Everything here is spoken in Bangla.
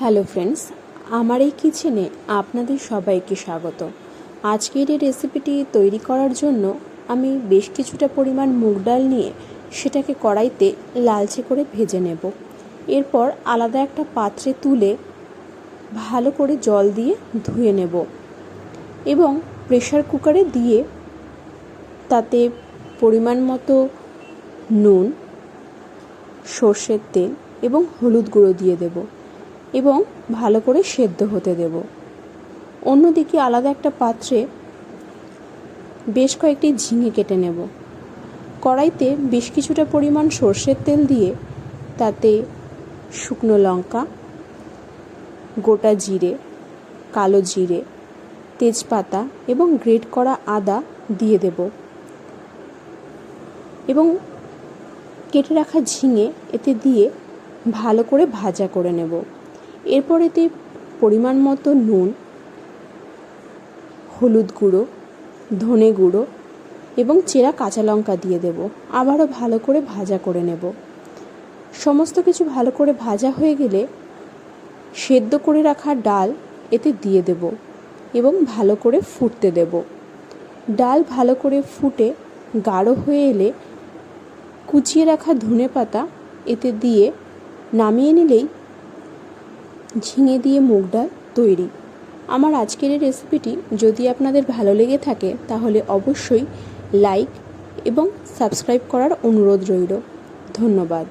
হ্যালো ফ্রেন্ডস, আমার এই কিচেনে আপনাদের সবাইকে স্বাগত। আজকের এই রেসিপিটি তৈরি করার জন্য আমি বেশ কিছুটা পরিমাণ মুগ ডাল নিয়ে সেটাকে কড়াইতে লালচে করে ভেজে নেব। এরপর আলাদা একটা পাত্রে তুলে ভালো করে জল দিয়ে ধুয়ে নেব এবং প্রেশার কুকারে দিয়ে তাতে পরিমাণ মতো নুন, সর্ষের তেল এবং হলুদ গুঁড়ো দিয়ে দেব। এবং ভালো করে সেদ্ধ হতে দেব। অন্যদিকে আলাদা একটা পাত্রে বেশ কয়েকটি ঝিঙে কেটে নেব। কড়াইতে বেশ কিছুটা পরিমাণ সর্ষের তেল দিয়ে তাতে শুকনো লঙ্কা, গোটা জিরে, কালো জিরে, তেজপাতা এবং গ্রেট করা আদা দিয়ে দেব। এবং কেটে রাখা ঝিঙে এতে দিয়ে ভালো করে ভাজা করে নেব। এরপর এতে পরিমাণ মতো নুন, হলুদ গুঁড়ো, ধনে গুঁড়ো এবং চেরা কাঁচা লঙ্কা দিয়ে দেব। আবারও ভালো করে ভাজা করে নেব। সমস্ত কিছু ভালো করে ভাজা হয়ে গেলে সেদ্ধ করে রাখা ডাল এতে দিয়ে দেব এবং ভালো করে ফুটতে দেব। ডাল ভালো করে ফুটে গাঢ় হয়ে এলে কুচিয়ে রাখা ধনে পাতা এতে দিয়ে নামিয়ে নিলেই ঝিঙে দিয়ে মুগ ডাল তৈরি। আমার আজকের এই রেসিপিটি যদি আপনাদের ভালো লেগে থাকে, তাহলে অবশ্যই লাইক এবং সাবস্ক্রাইব করার অনুরোধ রইল। ধন্যবাদ।